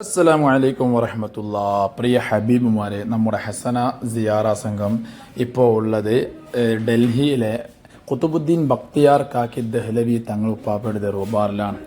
അസ്സലാമു അലൈക്കും വറഹമത്തുള്ള. പ്രിയ ഹബീബുമാരെ നമ്മുടെ ഹസന സിയാറ സംഘം ഇപ്പോൾ ഉള്ളത് ഡൽഹിയിലെ കുത്തുബുദ്ദീൻ ബക്തിയാർ കാക്കി ദഹ്ലവി തങ്ങൾ ഉപ്പാപ്പയുടെ ദർബാറിലാണ്.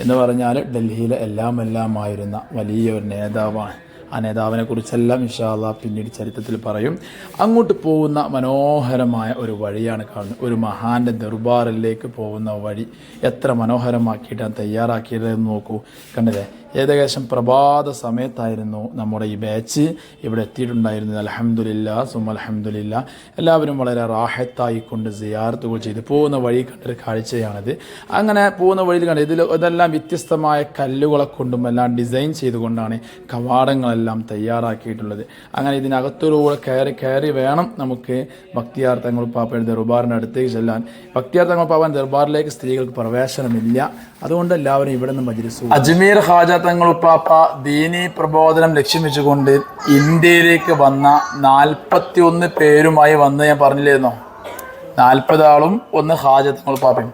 എന്ന് പറഞ്ഞാൽ ഡൽഹിയിലെ എല്ലാം എല്ലാമായിരുന്ന വലിയ ഒരു നേതാവാണ്. ആ നേതാവിനെ കുറിച്ചെല്ലാം ഇൻഷാല്ല പിന്നീട് ചരിത്രത്തിൽ പറയും. അങ്ങോട്ട് പോകുന്ന മനോഹരമായ ഒരു വഴിയാണ് കാണുന്നത്. ഒരു മഹാന്റെ ദർബാറിലേക്ക് പോകുന്ന വഴി എത്ര മനോഹരമാക്കിയിട്ടാണ് തയ്യാറാക്കിയതെന്ന് നോക്കൂ. കണ്ടില്ലേ? ഏകദേശം പ്രഭാത സമയത്തായിരുന്നു നമ്മുടെ ഈ ബാച്ച് ഇവിടെ എത്തിയിട്ടുണ്ടായിരുന്നത്. അലഹമുല്ല സുമ അലഹമുല്ല എല്ലാവരും വളരെ റാഹത്തായിക്കൊണ്ട് സിയാർത്തുകൾ ചെയ്ത്. പോകുന്ന വഴി കണ്ടൊരു കാഴ്ചയാണിത്. അങ്ങനെ പോകുന്ന വഴിയിൽ കണ്ട് ഇതിൽ ഇതെല്ലാം വ്യത്യസ്തമായ കല്ലുകളെ കൊണ്ടും എല്ലാം ഡിസൈൻ ചെയ്തുകൊണ്ടാണ് കവാടങ്ങളെല്ലാം തയ്യാറാക്കിയിട്ടുള്ളത്. അങ്ങനെ ഇതിനകത്തൂടെ കയറി കയറി വേണം നമുക്ക് ഭക്തിയാർ തങ്ങൾ പാപ്പയുടെ ദർബാറിന്റെ അടുത്തേക്ക് ചെല്ലാൻ. ഭക്തിയാർ തങ്ങൾ പാപ്പൻ ദർബാറിലേക്ക് സ്ത്രീകൾക്ക് പ്രവേശനമില്ല. അതുകൊണ്ട് എല്ലാവരും ഇവിടെ നിന്ന് മജിലിസു അജ്മീർ ഹാജ തങ്ങൾ പാപ്പ ദീനി പ്രബോധനം ലക്ഷ്യം വെച്ചുകൊണ്ട് ഇന്ത്യയിലേക്ക് വന്ന നാൽപ്പത്തി ഒന്ന് പേരുമായി വന്ന് ഞാൻ പറഞ്ഞില്ലായിരുന്നോ? നാൽപ്പത് ആളും ഒന്ന് ഹാജ തങ്ങൾ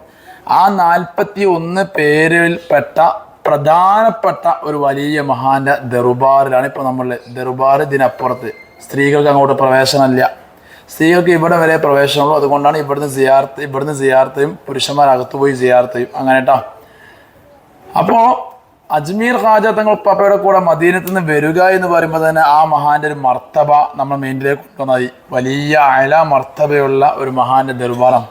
ആ നാൽപ്പത്തി ഒന്ന് പേരിൽ പെട്ട പ്രധാനപ്പെട്ട ഒരു വലിയ മഹാന്റെ ദർബാറിലാണ് ഇപ്പോൾ നമ്മൾ ദർബാർ ഇതിനപ്പുറത്ത്. സ്ത്രീകൾക്ക് അങ്ങോട്ട് പ്രവേശനമില്ല. സ്ത്രീകൾക്ക് ഇവിടെ വരെ പ്രവേശനമുള്ളൂ. അതുകൊണ്ടാണ് ഇവിടുന്ന് സിയാർത്ത് ഇവിടുന്ന് സിയാർത്തയും പുരുഷന്മാരകത്ത് പോയി സിയാർത്തയും. അങ്ങനെ കേട്ടോ അപ്പോ അജ്മീർ ഖാജ തങ്ങൾ പപ്പയുടെ കൂടെ മദീനത്ത് നിന്ന് വരിക എന്ന് പറയുമ്പോൾ തന്നെ ആ മഹാന്റെ ഒരു മർത്തബ നമ്മൾ മെയിനിലേക്ക് കൊണ്ടുവന്നായി. വലിയ അയല മർത്തബയുള്ള ഒരു മഹാന്റെ ദർബാറാണ്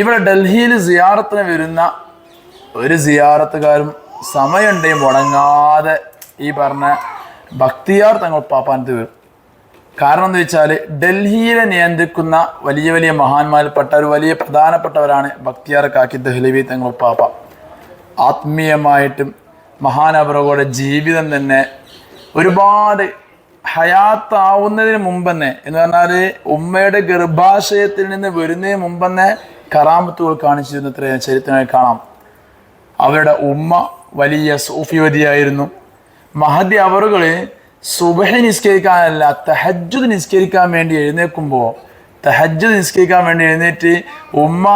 ഇവിടെ ഡൽഹിയിൽ സിയാറത്തിന് വരുന്ന ഒരു സിയാറത്തുകാരും സമയമുണ്ടെങ്കിൽ മുടങ്ങാതെ ഈ പറഞ്ഞ ഭക്തിയാർ തങ്ങൾ പാപ്പാനത്ത് വരും. കാരണം എന്ന് വെച്ചാൽ ഡൽഹിയിലെ നിയന്ത്രിക്കുന്ന വലിയ വലിയ മഹാന്മാരിൽപ്പെട്ട ഒരു വലിയ പ്രധാനപ്പെട്ടവരാണ് ഭക്തിയാർ കാക്കി ദഹ്ലവി തങ്ങൾ പാപ്പ ആത്മീയമായിട്ടും മഹാനവറുകളുടെ ജീവിതം തന്നെ ഒരുപാട് ഹയാത്താവുന്നതിന് മുമ്പ് തന്നെ എന്ന് പറഞ്ഞാൽ ഉമ്മയുടെ ഗർഭാശയത്തിൽ നിന്ന് വരുന്നതിന് മുമ്പ് തന്നെ കറാമത്തുകൾ കാണിച്ചിരുന്ന ചരിത്രമായി കാണാം. അവരുടെ ഉമ്മ വലിയ സൂഫിവതിയായിരുന്നു. മഹദി അവറുകൾ സുബഹ നിസ്കരിക്കാനല്ല തഹജ്ജുദ് നിസ്കരിക്കാൻ വേണ്ടി എഴുന്നേൽക്കുമ്പോൾ തഹജ്ജുദ് നിസ്കരിക്കാൻ വേണ്ടി എഴുന്നേറ്റ് ഉമ്മ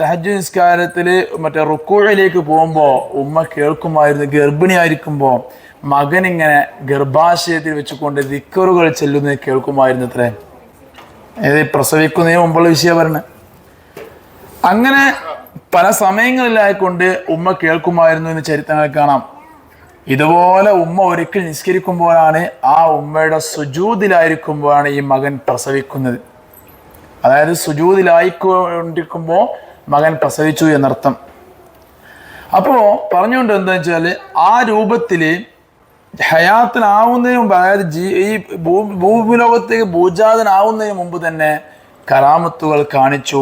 തഹജ്ജു നിസ്കാരത്തിൽ മറ്റേ റുക്കൂഴയിലേക്ക് പോകുമ്പോൾ ഉമ്മ കേൾക്കുമായിരുന്നു ഗർഭിണിയായിരിക്കുമ്പോൾ മകൻ ഇങ്ങനെ ഗർഭാശയത്തിൽ വെച്ചുകൊണ്ട് ദിക്കറുകൾ ചെല്ലുന്നത് കേൾക്കുമായിരുന്നു അത്രേ ഏത് പ്രസവിക്കുന്നതിന് മുമ്പുള്ള വിഷയം അങ്ങനെ പല സമയങ്ങളിലായിക്കൊണ്ട് ഉമ്മ കേൾക്കുമായിരുന്നു എന്ന് ചരിത്രങ്ങൾ കാണാം. ഇതുപോലെ ഉമ്മ ഒരിക്കൽ നിസ്കരിക്കുമ്പോഴാണ് ആ ഉമ്മയുടെ സുജൂതിലായിരിക്കുമ്പോഴാണ് ഈ മകൻ പ്രസവിക്കുന്നത്. അതായത് സുജൂതിലായിക്കൊണ്ടിരിക്കുമ്പോൾ മകൻ പ്രസവിച്ചു എന്നർത്ഥം. അപ്പോൾ പറഞ്ഞുകൊണ്ട് എന്താ വെച്ചാൽ ആ രൂപത്തിൽ ഹയാത്തിനാവുന്നതിന് മുമ്പ് അതായത് ജീ ഈ ഭൂ ഭൂമിലോകത്തേക്ക് ഭൂജാതനാവുന്നതിന് മുമ്പ് തന്നെ കറാമത്തുകൾ കാണിച്ചു.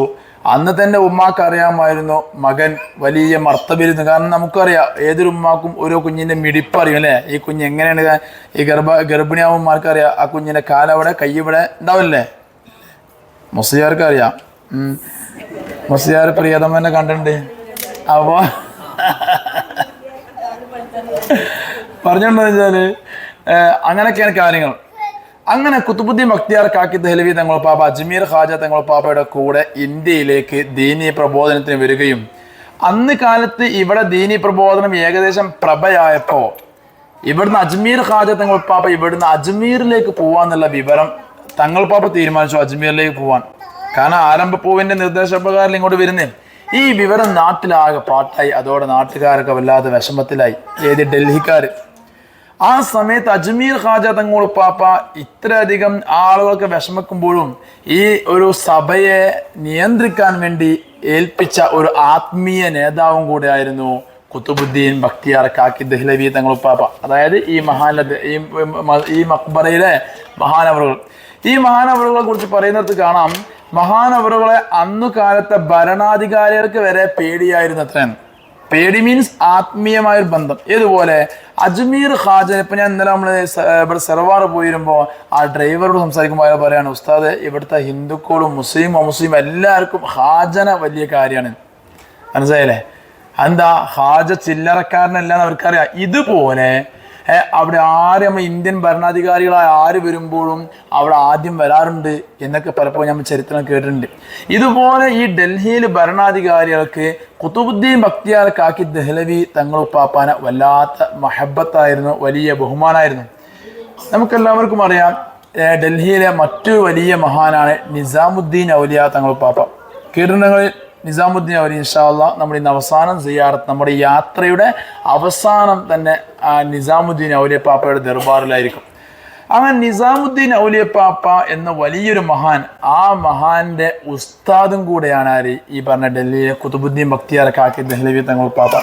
അന്ന് തന്നെ ഉമ്മാക്ക് അറിയാമായിരുന്നു മകൻ വലിയ മർത്തബിരുന്നു. കാരണം നമുക്കറിയാം ഏതൊരു ഉമ്മാക്കും ഓരോ കുഞ്ഞിന്റെ മിടിപ്പ് അറിയും അല്ലേ? ഈ കുഞ്ഞ് എങ്ങനെയാണ് ഈ ഗർഭ ഗർഭിണിയാവുമ്പോൾ അറിയാം ആ കുഞ്ഞിന്റെ കാലവിടെ കൈ ഇവിടെ ഉണ്ടാവില്ലേ? മുസ്ലിയാർക്ക് അറിയാം. മുസ്ലിയാർ പ്രിയതമ്മനെ കണ്ടിട്ടുണ്ട്. അപ്പോൾ പറഞ്ഞോണ്ടെന്ന് വെച്ചാൽ ഏഹ്, അങ്ങനെയൊക്കെയാണ് കാര്യങ്ങൾ. അങ്ങനെ കുത്തുബുദ്ദീൻ മക്തിയാർ കാക്കി ദഹ്ലവി പാപ്പ അജ്മീർ ഖാജ തങ്ങൾ പാപ്പയുടെ കൂടെ ഇന്ത്യയിലേക്ക് ദീനീയ പ്രബോധനത്തിന് വരികയും അന്ന് കാലത്ത് ഇവിടെ ദീനീ പ്രബോധനം ഏകദേശം പ്രഭയായപ്പോ ഇവിടുന്ന് അജ്മീർ ഖാജ പാപ്പ ഇവിടുന്ന് അജ്മീറിലേക്ക് പോവാന്നുള്ള വിവരം തങ്ങൾ പാപ്പ തീരുമാനിച്ചു അജ്മീറിലേക്ക് പോവാൻ. കാരണം ആരംഭ പൂവിന്റെ നിർദ്ദേശപ്രകാരം ഇങ്ങോട്ട് വരുന്നേ. ഈ വിവരം നാട്ടിലാകെ പാട്ടായി. അതോടെ നാട്ടുകാരൊക്കെ വല്ലാതെ വിഷമത്തിലായി. ഏത് ഡൽഹിക്കാർ ആ സമയത്ത് അജ്മീർ ഖാജ തങ്ങൾ പാപ്പ ഇത്രയധികം ആളുകൾക്ക് വിഷമിക്കുമ്പോഴും ഈ ഒരു സഭയെ നിയന്ത്രിക്കാൻ വേണ്ടി ഏൽപ്പിച്ച ഒരു ആത്മീയ നേതാവും കൂടെയായിരുന്നു കുത്തുബുദ്ദീൻ ബക്തിയാർ കാക്കി ദഹ്ലവി തങ്ങൾ പാപ്പ. അതായത് ഈ മഹാന ഈ ഈ മക്ബറയിലെ മഹാനവറുകൾ. ഈ മഹാനവറുകളെ കുറിച്ച് പറയുന്നത് കാണാം മഹാനവറുകളെ അന്നു കാലത്തെ ഭരണാധികാരികൾക്ക് വരെ പേടിയായിരുന്നു അത്ര പേടി മീൻസ് ആത്മീയമായ ഒരു ബന്ധം. ഇതുപോലെ അജ്മീർ ഹാജൻ ഇപ്പൊ ഞാൻ ഇന്നലെ നമ്മൾ ഇവിടെ സെർവാർ പോയിരുമ്പോൾ ആ ഡ്രൈവറോട് സംസാരിക്കുമ്പോൾ അയാൾ പറയാണ് ഉസ്താദ് ഇവിടുത്തെ ഹിന്ദുക്കളും മുസ്ലിം മുസ്ലിം എല്ലാവർക്കും ഹാജന വലിയ കാര്യമാണ്. മനസ്സിലായില്ലേ? എന്താ ഹാജ ചില്ലറക്കാരനല്ല അവർക്കറിയാം. ഇതുപോലെ അവിടെ ആര് ഇന്ത്യൻ ഭരണാധികാരികളായ ആര് വരുമ്പോഴും അവിടെ ആദ്യം വരാറുണ്ട് എന്നൊക്കെ പലപ്പോഴും നമ്മൾ ചരിത്രം കേട്ടിട്ടുണ്ട്. ഇതുപോലെ ഈ ഡൽഹിയിൽ ഭരണാധികാരികൾക്ക് കുത്തുബുദ്ദീൻ ബക്തിയാർ കാക്കി ദഹ്ലവി തങ്ങളുപ്പാപ്പാന വല്ലാത്ത മഹബത്തായിരുന്നു വലിയ ബഹുമാനായിരുന്നു. നമുക്കെല്ലാവർക്കും അറിയാം ഡൽഹിയിലെ മറ്റു വലിയ മഹാനാണ് നിസാമുദ്ദീൻ ഔലിയ തങ്ങളുപ്പാപ്പ കീർണങ്ങളിൽ നിസാമുദ്ദീൻ അവർ ഇൻഷാല്ല നമ്മുടെ ഇന്ന് അവസാനം സിയാറത്ത് നമ്മുടെ യാത്രയുടെ അവസാനം തന്നെ ആ നിസാമുദ്ദീൻ ഔലിയ പാപ്പയുടെ ദർബാറിലായിരിക്കും. അങ്ങനെ നിസാമുദ്ദീൻ ഔലിയ പാപ്പ എന്ന വലിയൊരു മഹാൻ ആ മഹാന്റെ ഉസ്താദും കൂടെയാണ് ആര്? ഈ പറഞ്ഞ ഡൽഹിയിലെ കുതുബുദ്ദീൻ ബക്തിയാർ കാക്കി ദഹ്ലവി തങ്ങൾ പാപ്പ.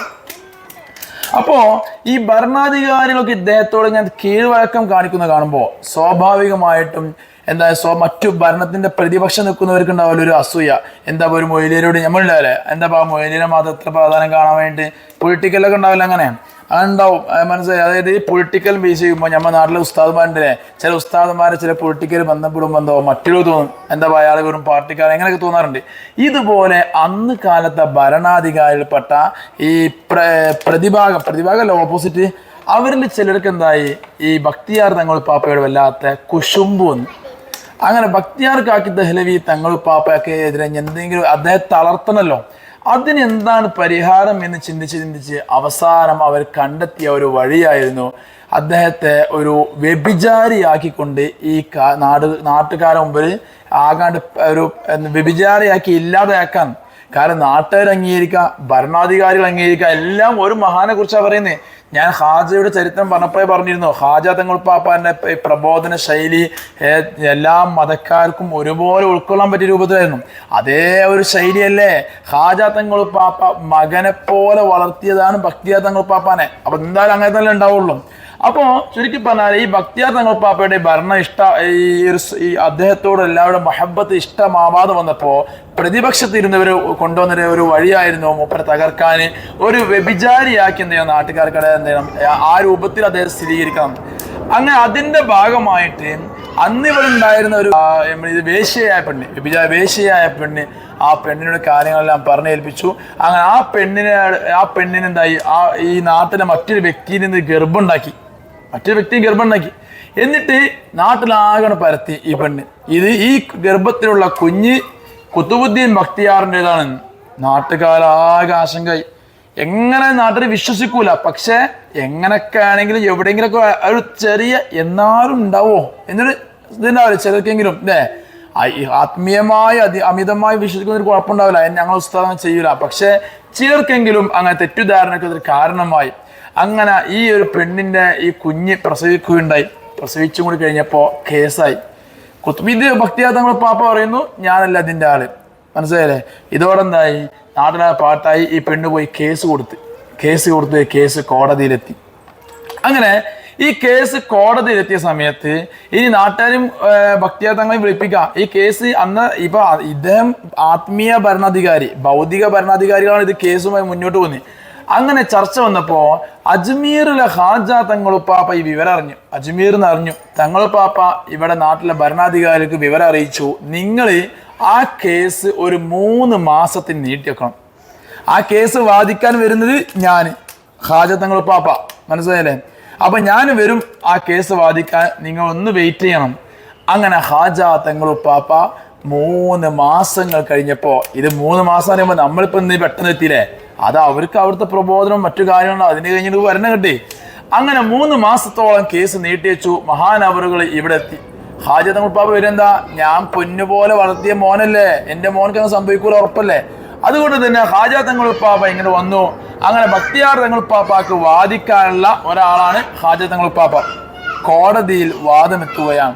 അപ്പോ ഈ ഭരണാധികാരികളൊക്കെ ഇദ്ദേഹത്തോട് ഞാൻ കീഴ്വഴക്കം കാണിക്കുന്ന കാണുമ്പോൾ സ്വാഭാവികമായിട്ടും എന്താ സോ മറ്റു ഭരണത്തിന്റെ പ്രതിപക്ഷം നിൽക്കുന്നവർക്ക് ഉണ്ടാവില്ല ഒരു അസൂയ. എന്താ ഒരു മൊയിലിയരോട് നമ്മളുണ്ടാവില്ലേ എന്താ മൊയിലിയരെ മാത്രം എത്ര പ്രാധാന്യം കാണാൻ വേണ്ടി പൊളിറ്റിക്കലൊക്കെ ഉണ്ടാവില്ല അങ്ങനെ അതുണ്ടാവും അത് മനസ്സിലായി? അതായത് ഈ പൊളിറ്റിക്കൽ ബേസ് ചെയ്യുമ്പോൾ നമ്മുടെ നാട്ടിലെ ഉസ്താദ്മാരുടെ ചില ഉസ്താദ്മാരെ ചില പൊളിറ്റിക്കൽ ബന്ധപ്പെടുമ്പോൾ എന്തോ മറ്റൊരു തോന്നും. എന്താ പറയുക അയാൾ വെറും പാർട്ടിക്കാർ അങ്ങനെയൊക്കെ തോന്നാറുണ്ട്. ഇതുപോലെ അന്ന് കാലത്തെ ഭരണാധികാരിയിൽപ്പെട്ട ഈ പ്ര പ്രതിഭാഗം പ്രതിഭാഗമല്ല ഓപ്പോസിറ്റ് അവരിൽ ചിലർക്ക് എന്തായി? ഈ ഭക്തിയാർ തങ്ങൾ പാപ്പയോട് വല്ലാത്ത കുശുമ്പ് വന്നു. അങ്ങനെ ഭക്തിയാർ കാക്കി ദഹ്ലവി തങ്ങൾ പാപ്പയൊക്കെ എതിരെ എന്തെങ്കിലും അദ്ദേഹം തളർത്തണല്ലോ. അതിനെന്താണ് പരിഹാരം എന്ന് ചിന്തിച്ച് ചിന്തിച്ച് അവസാനം അവർ കണ്ടെത്തിയ ഒരു വഴിയായിരുന്നു അദ്ദേഹത്തെ ഒരു വ്യഭിചാരിയാക്കിക്കൊണ്ട് ഈ നാട് നാട്ടുകാരെ ആകാണ്ട് ഒരു വ്യഭിചാരിയാക്കി ഇല്ലാതെയാക്കാൻ കാരണം നാട്ടുകാർ അംഗീകരിക്കുക ഭരണാധികാരികൾ അംഗീകരിക്കുക എല്ലാം ഒരു മഹാനെ കുറിച്ചാണ് പറയുന്നത് ഞാൻ ഹാജയുടെ ചരിത്രം പറഞ്ഞപ്പോഴേ പറഞ്ഞിരുന്നു ഹാജ തങ്ങൾ പാപ്പാന്റെ പ്രബോധന ശൈലി എല്ലാ മതക്കാർക്കും ഒരുപോലെ ഉൾക്കൊള്ളാൻ പറ്റിയ രൂപത്തിലായിരുന്നു. അതേ ഒരു ശൈലിയല്ലേ ഹാജ തങ്ങൾ പാപ്പ മകനെ പോലെ വളർത്തിയതാണ് ഭക്തിയ തങ്ങൾ പാപ്പാനെ അപ്പൊ എന്തായാലും അങ്ങനെ തന്നെ ഉണ്ടാവുള്ളൂ. അപ്പോൾ ചുരുക്കി പറഞ്ഞാൽ ഈ ഭക്തിയാർ തങ്ങൾ പാപ്പയുടെ ഭരണം ഇഷ്ട ഈ ഒരു ഈ അദ്ദേഹത്തോട് എല്ലാവരുടെ മഹബത്ത് ഇഷ്ടമാവാതെ വന്നപ്പോൾ പ്രതിപക്ഷത്തിരുന്നവർ കൊണ്ടുവന്ന ഒരു വഴിയായിരുന്നു മൂപ്പരെ തകർക്കാൻ ഒരു വ്യഭിചാരിയാക്കി എന്ത് ചെയ്യണം? നാട്ടുകാർക്കിടെ എന്ത് ആ രൂപത്തിൽ അദ്ദേഹം സ്ഥിരീകരിക്കണം. അങ്ങനെ അതിന്റെ ഭാഗമായിട്ട് അന്ന് ഇവിടെ ഉണ്ടായിരുന്ന ഒരു ഇത് വേശ്യയായ പെണ്ണ് വ്യഭിചാര വേശ്യയായ പെണ്ണ് ആ പെണ്ണിനോട് കാര്യങ്ങളെല്ലാം പറഞ്ഞേൽപ്പിച്ചു. അങ്ങനെ ആ പെണ്ണിനെ ആ പെണ്ണിനെന്തായി? ആ ഈ നാട്ടിലെ മറ്റൊരു വ്യക്തിയിൽ നിന്ന് ഗർഭമുണ്ടാക്കി മറ്റൊരു വ്യക്തി ഗർഭമുണ്ടാക്കി. എന്നിട്ട് നാട്ടിലാകെ പരത്തി ഈ പെണ്ണ്. ഇത് ഈ ഗർഭത്തിലുള്ള കുഞ്ഞ് കുത്തുബുദ്ദീൻ ഭക്തിയാറിന്റെതാണ്. നാട്ടുകാരാകെ ആശങ്കയായി. എങ്ങനെ നാട്ടിൽ വിശ്വസിക്കൂല. പക്ഷെ എങ്ങനെയൊക്കെ ആണെങ്കിലും എവിടെയെങ്കിലൊക്കെ ഒരു ചെറിയ എന്നാലും ഉണ്ടാവോ? എന്നൊരു ഇതുണ്ടാവില്ല ചിലർക്കെങ്കിലും അല്ലേ ആത്മീയമായി അതി അമിതമായി വിശ്വസിക്കുന്ന ഒരു കുഴപ്പമുണ്ടാവില്ല. ഞങ്ങൾ ഉസ്താദം ചെയ്യൂല. പക്ഷെ ചിലർക്കെങ്കിലും അങ്ങനെ തെറ്റിദ്ധാരണയ്ക്ക് കാരണമായി അങ്ങനെ ഈ ഒരു പെണ്ണിന്റെ ഈ കുഞ്ഞ് പ്രസവിക്കുകയുണ്ടായി. പ്രസവിച്ചും കൂടി കഴിഞ്ഞപ്പോൾ കേസായി. കുത്തുബീദ് ഭക്തിയാതങ്ങൾ പാപ്പ പറയുന്നു ഞാനല്ല അതിന്റെ ആൾ. മനസ്സിലായില്ലേ? ഇതോടെ എന്തായി നാട്ടിലെ പാട്ടായി ഈ പെണ്ണ് പോയി കേസ് കൊടുത്ത് കേസ് കൊടുത്ത് കേസ് കോടതിയിലെത്തി. അങ്ങനെ ഈ കേസ് കോടതിയിലെത്തിയ സമയത്ത് ഇനി നാട്ടുകാരും ഭക്തിയാ തങ്ങളെ വിളിപ്പിക്കാം. ഈ കേസ് അന്ന് ഇപ്പൊ ഇദ്ദേഹം ആത്മീയ ഭരണാധികാരി ഭൗതിക ഭരണാധികാരികളാണ് ഇത് കേസുമായി മുന്നോട്ട് പോകുന്നത്. അങ്ങനെ ചർച്ച വന്നപ്പോ അജ്മീറിലെ ഹാജ തങ്ങളുപ്പാപ്പ ഈ വിവരം അറിഞ്ഞു. അജ്മീർ എന്ന് അറിഞ്ഞു. തങ്ങളുപ്പാപ്പ ഇവിടെ നാട്ടിലെ ഭരണാധികാരിക്ക് വിവരം അറിയിച്ചു. നിങ്ങൾ ആ കേസ് ഒരു മൂന്ന് മാസത്തിന് നീട്ടിവെക്കണം ആ കേസ് വാദിക്കാൻ വരുന്നത് ഞാൻ ഹാജ തങ്ങളുപ്പാപ്പ മനസ്സിലായില്ലേ? അപ്പൊ ഞാൻ വരും ആ കേസ് വാദിക്കാൻ. നിങ്ങൾ ഒന്ന് വെയിറ്റ് ചെയ്യണം. അങ്ങനെ ഹാജ തങ്ങളുപ്പാപ്പ മൂന്ന് മാസങ്ങൾ കഴിഞ്ഞപ്പോ ഇത് മൂന്ന് മാസം പറയുമ്പോൾ നമ്മളിപ്പോ ഇന്ന് പെട്ടെന്ന് എത്തിയില്ലേ? അത് അവർക്ക് അവിടുത്തെ പ്രബോധനം മറ്റു കാര്യങ്ങളും അതിന് കഴിഞ്ഞിട്ട് വരണം കിട്ടി. അങ്ങനെ മൂന്ന് മാസത്തോളം കേസ് നീട്ടിവെച്ചു മഹാനവറുകൾ ഇവിടെ എത്തി. ഹാജ മുപ്പാപ്പ വരുന്നെന്താ ഞാൻ പൊന്നുപോലെ വളർത്തിയ മോനല്ലേ. എന്റെ മോനക്ക് അങ്ങ് സംഭവിക്കൂല ഉറപ്പല്ലേ? അതുകൊണ്ട് തന്നെ ഹാജ തങ്ങളുപ്പാപ്പ ഇങ്ങനെ വന്നു. അങ്ങനെ ഭക്തിയാർ തങ്ങളുപ്പാപ്പാക്ക് വാദിക്കാനുള്ള ഒരാളാണ് ഹാജ തങ്ങളുപ്പാപ്പ കോടതിയിൽ വാദമെത്തുകയാണ്.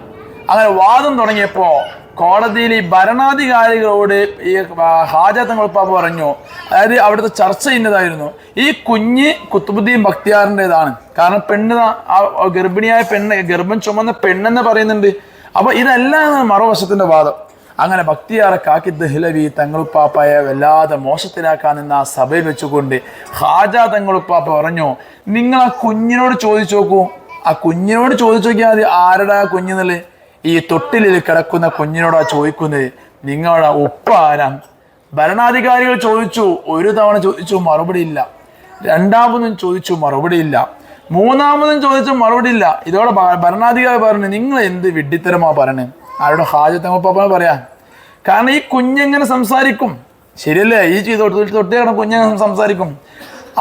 അങ്ങനെ വാദം തുടങ്ങിയപ്പോ കോടതിയിൽ ഈ ഭരണാധികാരികളോട് ഈ ഹാജ തങ്ങളുപ്പാപ്പ പറഞ്ഞു. അതായത് അവിടുത്തെ ചർച്ച ചെയ്യുന്നതായിരുന്നു ഈ കുഞ്ഞ് കുത്തുബുദ്ദീൻ ഭക്തിയാറിന്റെതാണ് കാരണം പെണ്ണ് ആ ഗർഭിണിയായ പെണ്ണ് ഗർഭം ചുമന്ന പെണ്ണെന്ന് പറയുന്നുണ്ട്. അപ്പൊ ഇതെല്ലാം മറുവശത്തിന്റെ വാദം. അങ്ങനെ ഭക്തിയാറെ കാക്കി ദഹ്ലവി തങ്ങളുപ്പാപ്പയെ വല്ലാതെ മോശത്തിലാക്കാൻ നിന്ന് ആ സഭയിൽ വെച്ചുകൊണ്ട് ഹാജ തങ്ങളുപ്പാപ്പ പറഞ്ഞു നിങ്ങൾ ആ കുഞ്ഞിനോട് ചോദിച്ചു നോക്കൂ. ആ കുഞ്ഞിനോട് ചോദിച്ചു നോക്കിയാൽ മതി ആരുടെ ആ കുഞ്ഞെന്നുള്ളത് ഈ തൊട്ടിലിൽ കിടക്കുന്ന കുഞ്ഞിനോടാ ചോദിക്കുന്നത് നിങ്ങളുടെ ഉപ്പ ആരാ? ഭരണാധികാരികൾ ചോദിച്ചു ഒരു തവണ ചോദിച്ചു മറുപടി ഇല്ല. രണ്ടാമതും ചോദിച്ചു മറുപടി ഇല്ല. മൂന്നാമതും ചോദിച്ചു മറുപടി ഇല്ല. ഇതോടെ ഭരണാധികാരി പറഞ്ഞു നിങ്ങൾ എന്ത് വിഡ്ഢിത്തരമാ പറഞ്ഞു ആരുടെ ഹാജത്തങ്ങപ്പാപ്പ പറയാ. കാരണം ഈ കുഞ്ഞെങ്ങനെ സംസാരിക്കും? ശരിയല്ലേ? ഈ ചെയ്ത് തൊട്ട് തൊട്ട് കിടന്ന കുഞ്ഞെങ്ങനെ സംസാരിക്കും?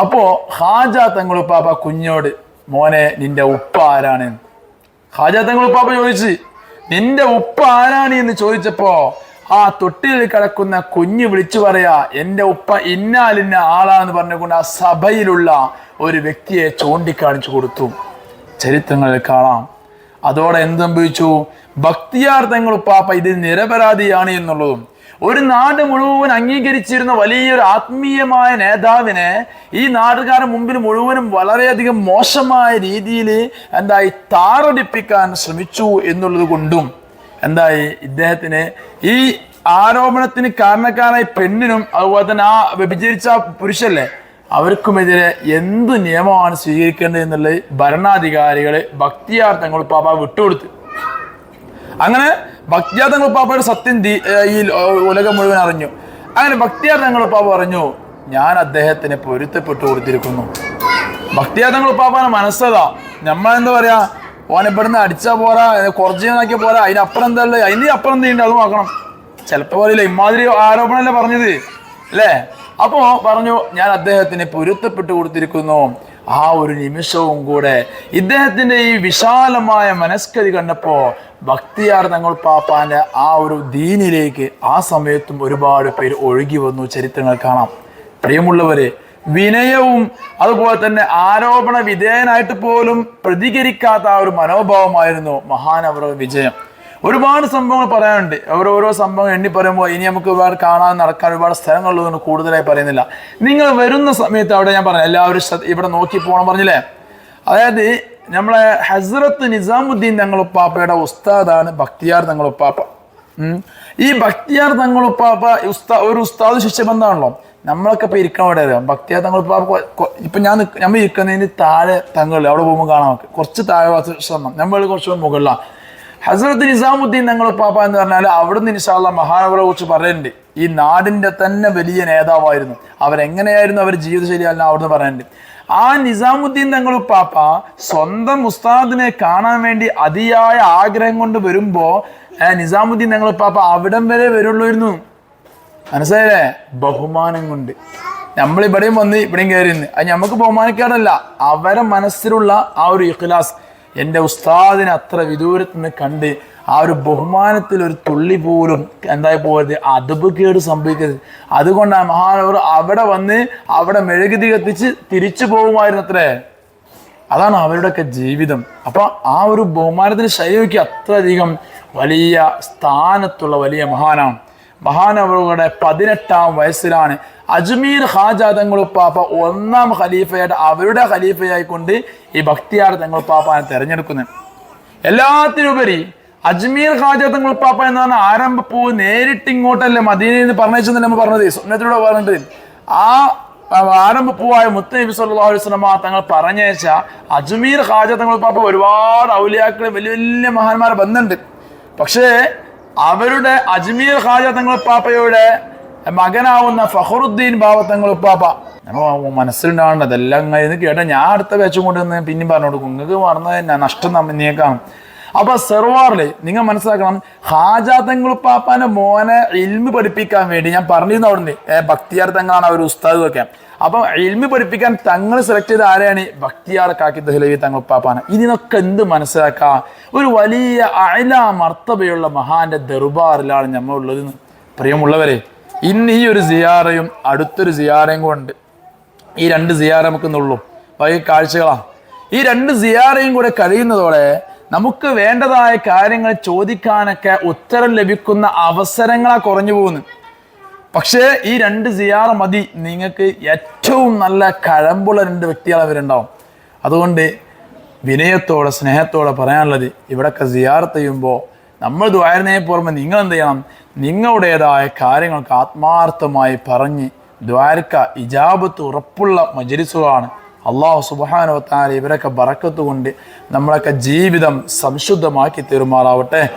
അപ്പോ ഹാജ തങ്ങളുപ്പാപ്പ കുഞ്ഞോട് മോനെ നിന്റെ ഉപ്പ ആരാണ്? ഹാജ തങ്ങളുപ്പാപ്പ ചോദിച്ച് നിന്റെ ഉപ്പ ആരാണ് എന്ന് ചോദിച്ചപ്പോ ആ തൊട്ടിലിൽ കിടക്കുന്ന കുഞ്ഞ് വിളിച്ചു പറയാ എന്റെ ഉപ്പ ഇന്നാലിന്ന ആളാന്ന് പറഞ്ഞുകൊണ്ട് ആ സഭയിലുള്ള ഒരു വ്യക്തിയെ ചൂണ്ടിക്കാണിച്ചു കൊടുത്തു. ചരിത്രങ്ങളിൽ കാണാം. അതോടെ എന്ത് സംഭവിച്ചു? ഭക്തിയാർത്ഥങ്ങൾ പാപ്പ ഇതിൽ നിരപരാധിയാണ് എന്നുള്ളതും ഒരു നാട് മുഴുവൻ അംഗീകരിച്ചിരുന്ന വലിയൊരു ആത്മീയമായ നേതാവിനെ ഈ നാടുകാർ മുമ്പിൽ മുഴുവനും വളരെയധികം മോശമായ രീതിയിൽ എന്തായി താറടിപ്പിക്കാൻ ശ്രമിച്ചു എന്നുള്ളത് കൊണ്ടും എന്തായി ഇദ്ദേഹത്തിന് ഈ ആരോപണത്തിന് കാരണക്കാരായ പെണ്ണിനും അതുപോലെ തന്നെ ആ വ്യഭിചരിച്ച പുരുഷല്ലേ അവർക്കുമെതിരെ എന്ത് നിയമമാണ് സ്വീകരിക്കേണ്ടത് എന്നുള്ളത് ഭരണാധികാരികളെ ഭക്തിയാർത്ഥങ്ങൾ പാപ പാപ്പ വിട്ടുകൊടുത്തു. അങ്ങനെ ഭക്തിയാർ പാപ്പയുടെ സത്യം ഈ ഉലകം മുഴുവൻ അറിഞ്ഞു. അങ്ങനെ ഭക്തിയാർ പാപ്പ പറഞ്ഞു ഞാൻ അദ്ദേഹത്തിന് പൊരുത്തപ്പെട്ടു കൊടുത്തിരിക്കുന്നു. ഭക്തിയാർ തങ്ങൾ മനസ്സതാ. നമ്മളെന്താ പറയാ? ഓനെ ഇവിടുന്ന് അടിച്ചാ പോരാ കുറച്ചാക്കിയ പോരാ അതിനപ്പുറം എന്താ അതിന്റെ അപ്പുറം എന്തുണ്ട് അത് നോക്കണം. ചിലപ്പോൾ പറയില്ല ഇമാതിരി ആരോപണമല്ലേ പറഞ്ഞത് അല്ലേ? അപ്പോ പറഞ്ഞു ഞാൻ അദ്ദേഹത്തിന് പൊരുത്തപ്പെട്ടു കൊടുത്തിരിക്കുന്നു. ആ ഒരു നിമിഷവും കൂടെ ഇദ്ദേഹത്തിന്റെ ഈ വിശാലമായ മനസ്കതി കണ്ടപ്പോൾ ഭക്തിയാർ തങ്ങൾ പാപ്പാന്റെ ആ ഒരു ദീനിലേക്ക് ആ സമയത്തും ഒരുപാട് പേര് ഒഴുകി വന്നു ചരിത്രങ്ങൾ കാണാം. പ്രിയമുള്ളവരെ വിനയവും അതുപോലെ തന്നെ ആരോപണ വിധേയനായിട്ട് പോലും പ്രതികരിക്കാത്ത ആ ഒരു മനോഭാവമായിരുന്നു മഹാനവർ വിജയം. ഒരുപാട് സംഭവങ്ങൾ പറയാനുണ്ട്. ഓരോരോ സംഭവം എണ്ണി പറയുമ്പോൾ ഇനി നമുക്ക് ഒരുപാട് കാണാൻ നടക്കാൻ ഒരുപാട് സ്ഥലങ്ങളുള്ളതുകൊണ്ട് കൂടുതലായി പറയുന്നില്ല. നിങ്ങൾ വരുന്ന സമയത്ത് അവിടെ ഞാൻ പറഞ്ഞു എല്ലാവരും ഇവിടെ നോക്കി പോകണം പറഞ്ഞില്ലേ? അതായത് നമ്മളെ ഹസ്രത്ത് നിസാമുദ്ദീൻ തങ്ങളുപ്പാപ്പയുടെ ഉസ്താദാണ് ബക്തിയാർ തങ്ങളുപ്പാപ്പ. ഈ ബക്തിയാർ തങ്ങളുപ്പാപ്പ ഉസ്താ ഒരു ഉസ്താദ് ശിഷ്യബന്ധമാണല്ലോ നമ്മളൊക്കെ ഇപ്പൊ ഇരിക്കാൻ അവിടെ അറിയാം? ഭക്തിയാർ തങ്ങളുപ്പാപ്പ ഇപ്പം ഞാൻ നമ്മൾ ഇരിക്കുന്നതിന് താഴെ തങ്ങൾ അവിടെ പോകുമ്പോൾ കാണാം കുറച്ച് താഴെ ശ്രമം. നമ്മൾ കുറച്ച് മുകളിലാണ് ഹസരത്ത് നിസാമുദ്ദീൻ തങ്ങളുപ്പാപ്പ എന്ന് പറഞ്ഞാൽ അവിടുന്ന് ഇൻഷാല്ല മഹാനവരെ കുറിച്ച് പറയുന്നുണ്ട് ഈ നാടിന്റെ തന്നെ വലിയ നേതാവായിരുന്നു. അവരെങ്ങനെയായിരുന്നു അവർ ജീവിതശൈലി അല്ല അവിടുന്ന് പറയുന്നുണ്ട് ആ നിസാമുദ്ദീൻ തങ്ങളുപ്പാപ്പ സ്വന്തം ഉസ്താദിനെ കാണാൻ വേണ്ടി അതിയായ ആഗ്രഹം കൊണ്ട് വരുമ്പോ നിസാമുദ്ദീൻ തങ്ങൾ പാപ്പ അവിടം വരെ വരുള്ളൂയിരുന്നു. മനസ്സിലായില്ലേ? ബഹുമാനം കൊണ്ട്. നമ്മൾ ഇവിടെയും വന്ന് ഇവിടെയും കയറി അത് നമുക്ക് ബഹുമാനിക്കാറല്ല. അവരെ മനസ്സിലുള്ള ആ ഒരു ഇഖ്ലാസ്. എന്റെ ഉസ്താദിനെ അത്ര വിദൂരത്ത് നിന്ന് കണ്ട് ആ ഒരു ബഹുമാനത്തിൽ ഒരു തുള്ളി പോലും എന്തായി പോകരുത് അതബ് കേട് സംഭവിക്കരുത്. അതുകൊണ്ടാണ് മഹാനവർ അവിടെ വന്ന് അവിടെ മെഴുകുതി കത്തിച്ച് തിരിച്ചു പോകുമായിരുന്നു അത്രേ അതാണ് അവരുടെയൊക്കെ ജീവിതം. അപ്പൊ ആ ഒരു ബഹുമാനത്തിന് ശൈലിക്ക് അത്രയധികം വലിയ സ്ഥാനത്തുള്ള വലിയ മഹാനാണ്. മഹാനവരുടെ പതിനെട്ടാം വയസ്സിലാണ് അജ്മീർ ഹാജ തങ്ങളുപ്പാപ്പ ഒന്നാം ഖലീഫയായിട്ട് അവരുടെ ഖലീഫയായിക്കൊണ്ട് ഈ ഭക്തിയാർ തങ്ങളുപ്പാപ്പാനെ തെരഞ്ഞെടുക്കുന്നത് എല്ലാത്തിനുപരി അജ്മീർ ഖാജ തങ്ങളുപ്പാപ്പ എന്ന് പറഞ്ഞ ആരംഭപ്പൂ നേരിട്ട് ഇങ്ങോട്ടല്ലേ മദീനയിൽ നിന്ന് പറഞ്ഞെന്നല്ലേ നമ്മൾ പറഞ്ഞത്. സ്വന്തത്തിലൂടെ പറഞ്ഞിട്ട് ആ ആരംഭപ്പൂവായ മുത്ത നബി സല്ലല്ലാഹു അലൈഹി വസല്ലമ തങ്ങൾ പറഞ്ഞയച്ച അജ്മീർ ഖാജ തങ്ങളുപ്പാപ്പ ഒരുപാട് ഔലിയാക്കളും വലിയ വലിയ മഹാന്മാരെ ബന്ധമുണ്ട് പക്ഷേ അവരുടെ അജ്മീർ ഖാജ തങ്ങളുപ്പാപ്പയുടെ മകനാവുന്ന ഫഹറുദ്ദീൻ ബാബ ഉപ്പാപ്പ. നമ്മൾ മനസ്സിലുണ്ടാവേണ്ടത് അതെല്ലാം കഴിഞ്ഞ് കേട്ടാ ഞാൻ അടുത്ത ബാച്ചും കൊണ്ടുവന്ന് പിന്നെയും പറഞ്ഞു കൊടുക്കും. നിങ്ങൾക്ക് മറന്നത് തന്നെ നഷ്ടം നമ്മിനേക്കാണ് അപ്പൊ സെർവാറിൽ നിങ്ങൾ മനസ്സിലാക്കണം ഹാജാത്തങ്ങളുപ്പാപ്പാന്റെ മോനെ ഇൽമി പഠിപ്പിക്കാൻ വേണ്ടി ഞാൻ പറഞ്ഞിരുന്നു അവിടുന്ന്. ഭക്തിയാർ തങ്ങളാണ് അവർ ഉസ്താദ് ഒക്കെ അപ്പൊ ഇൽമി പഠിപ്പിക്കാൻ തങ്ങൾ സെലക്ട് ചെയ്ത ആരെയാണ്? ഭക്തിയാർ കാക്കി ദഹ്ലവി പാപ്പാന ഇതിനൊക്കെ എന്ത് മനസ്സിലാക്കാം? ഒരു വലിയ അയല മർത്തബയുള്ള മഹാന്റെ ദർബാറിലാണ് നമ്മൾ ഉള്ളത് പ്രിയമുള്ളവരെ ഇന്ന് ഈ ഒരു സിയാറയും അടുത്തൊരു സിയാറയും കൊണ്ട് ഈ രണ്ട് സിയാറ നമുക്ക് ഇന്നുള്ളൂ ബാക്കി കാഴ്ചകളാണ് ഈ രണ്ട് സിയാറയും കൂടെ കഴിയുന്നതോടെ നമുക്ക് വേണ്ടതായ കാര്യങ്ങൾ ചോദിക്കാനൊക്കെ ഉത്തരം ലഭിക്കുന്ന അവസരങ്ങളാ കുറഞ്ഞു പോകുന്നു. പക്ഷേ ഈ രണ്ട് സിയാറ മതി. നിങ്ങൾക്ക് ഏറ്റവും നല്ല കഴമ്പുള്ള രണ്ട് വ്യക്തികൾ അവരുണ്ടാവും അതുകൊണ്ട് വിനയത്തോടെ സ്നേഹത്തോടെ പറയാനുള്ളത് ഇവിടൊക്കെ സിയാറത്ത് ചെയ്യുമ്പോൾ നമ്മൾ ദ്വാരനയെ പുറമെ നിങ്ങൾ എന്ത് ചെയ്യണം? നിങ്ങളുടേതായ കാര്യങ്ങൾക്ക് ആത്മാർത്ഥമായി പറഞ്ഞ് ദ്വാരക്ക ഇജാബത്ത് ഉറപ്പുള്ള മജലിസുകളാണ്. അള്ളാഹു സുബാനുവത്താൻ ഇവരൊക്കെ ബറക്കത്തുകൊണ്ട് നമ്മളൊക്കെ ജീവിതം സംശുദ്ധമാക്കി തീരുമാറാവട്ടെ.